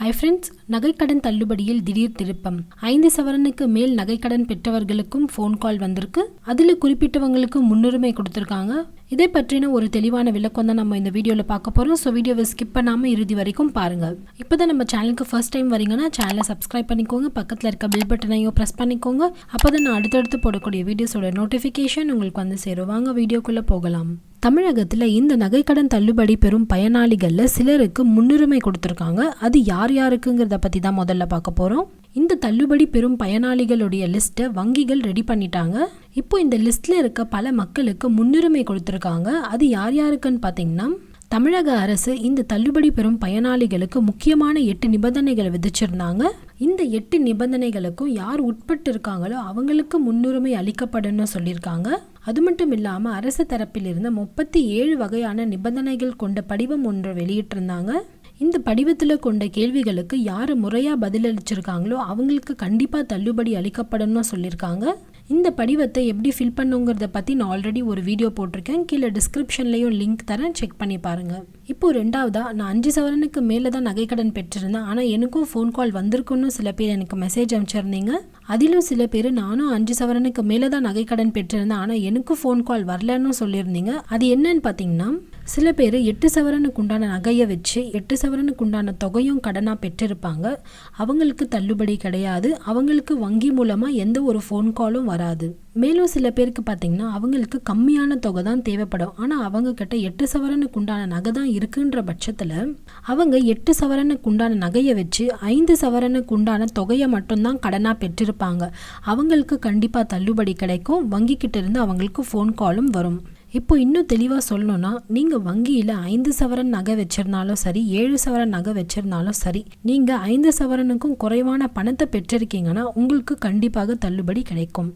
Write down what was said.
Hi friends நகைக்கடன் தள்ளுபடியில் திடீர் திருப்பம். ஐந்து சவரனுக்கு மேல் நகைக்கடன் பெற்றவர்களுக்கும் ஃபோன் கால் வந்திருக்கு. அதில் குறிப்பிட்டவங்களுக்கு முன்னுரிமை கொடுத்துருக்காங்க. இதை பற்றின ஒரு தெளிவான விளக்கம் தான் நம்ம இந்த வீடியோவில் பார்க்க போகிறோம் ஸோ வீடியோவை ஸ்கிப் பண்ணாமல் இறுதி வரைக்கும் பாருங்கள். இப்போ தான் நம்ம சேனலுக்கு ஃபர்ஸ்ட் டைம் வரீங்கன்னா சேனலை சப்ஸ்கிரைப் பண்ணிக்கோங்க. பக்கத்தில் இருக்க பில் பட்டனையும் ப்ரெஸ் பண்ணிக்கோங்க. அப்போ தான் நான் அடுத்தடுத்து போடக்கூடிய வீடியோஸோட நோட்டிஃபிகேஷன் உங்களுக்கு வந்து சேரும். வாங்க வீடியோக்குள்ளே போகலாம். தமிழகத்தில் இந்த நகைக்கடன் தள்ளுபடி பெறும் பயனாளிகளில் சிலருக்கு முன்னுரிமை கொடுத்துருக்காங்க. அது யார் யாருக்குங்கிறத பற்றி தான் முதல்ல பார்க்க போகிறோம் இந்த தள்ளுபடி பெறும் பயனாளிகளுடைய லிஸ்ட்டை வங்கிகள் ரெடி பண்ணிட்டாங்க. இப்போ இந்த லிஸ்ட்டில் இருக்க பல மக்களுக்கு முன்னுரிமை கொடுத்துருக்காங்க. அது யார் யாருக்குன்னு பார்த்தீங்கன்னா தமிழக அரசு இந்த தள்ளுபடி பெறும் பயனாளிகளுக்கு முக்கியமான எட்டு நிபந்தனைகளை விதிச்சிருந்தாங்க. இந்த எட்டு நிபந்தனைகளுக்கும் யார் உட்பட்டு இருக்காங்களோ அவங்களுக்கு முன்னுரிமை அளிக்கப்படும்னு சொல்லியிருக்காங்க. அது மட்டும் இல்லாமல் அரசு தரப்பிலிருந்து முப்பத்தி ஏழு வகையான நிபந்தனைகள் கொண்ட படிவம் ஒன்று வெளியிட்டிருந்தாங்க. இந்த படிவத்தில் கொண்ட கேள்விகளுக்கு யார் முறையாக பதிலளிச்சிருக்காங்களோ அவங்களுக்கு கண்டிப்பாக தள்ளுபடி அளிக்கப்படும்னு சொல்லியிருக்காங்க. இந்த படிவத்தை எப்படி ஃபில் பண்ணுங்கிறத பற்றி நான் ஆல்ரெடி ஒரு வீடியோ போட்டிருக்கேன். கீழே டிஸ்கிரிப்ஷன்லேயும் லிங்க் தரேன். செக் பண்ணி பாருங்கள் இப்போது ரெண்டாவதாக நான் அஞ்சு சவரனுக்கு மேலே தான் நகைக்கடன் பெற்றிருந்தேன். ஆனால் எனக்கும் ஃபோன் கால் வந்திருக்குன்னு சில பேர் எனக்கு மெசேஜ் அனுப்பிச்சிருந்தீங்க. அதிலும் சில பேர் நானும் அஞ்சு சவரனுக்கு மேலே தான் நகைக்கடன் பெற்றிருந்தேன். ஆனால் எனக்கும் ஃபோன் கால் வரலன்னு சொல்லியிருந்தீங்க. அது என்னன்னு பார்த்தீங்கன்னா சில பேர் எட்டு சவரனுக்கு உண்டான நகையை வச்சு எட்டு சவரனுக்கு உண்டான தொகையும் கடனாக பெற்றிருப்பாங்க. அவங்களுக்கு தள்ளுபடி கிடையாது. அவங்களுக்கு வங்கி மூலமாக எந்த ஒரு ஃபோன் காலும் வராது. மேலும் சில பேருக்கு பார்த்தீங்கன்னா அவங்களுக்கு கம்மியான தொகை தான் தேவைப்படும். ஆனால் அவங்க கிட்ட எட்டு சவரனுக்கு உண்டான நகை தான் இருக்குன்ற பட்சத்தில் அவங்க எட்டு சவரனுக்கு உண்டான நகையை வச்சு ஐந்து சவரனுக்கு உண்டான தொகையை மட்டும்தான் கடனாக பெற்றிருப்பாங்க. அவங்களுக்கு கண்டிப்பாக தள்ளுபடி கிடைக்கும். வங்கிக்கிட்ட இருந்து அவங்களுக்கு ஃபோன் காலும் வரும். இப்போ இன்னும் தெளிவாக சொல்லணும்னா நீங்கள் வங்கியில் ஐந்து சவரன் நகை வச்சிருந்தாலும் சரி ஏழு சவரன் நகை வச்சிருந்தாலும் சரி நீங்கள் ஐந்து சவரனுக்கும் குறைவான பணத்தை பெற்றிருக்கீங்கன்னா உங்களுக்கு கண்டிப்பாக தள்ளுபடி கிடைக்கும்.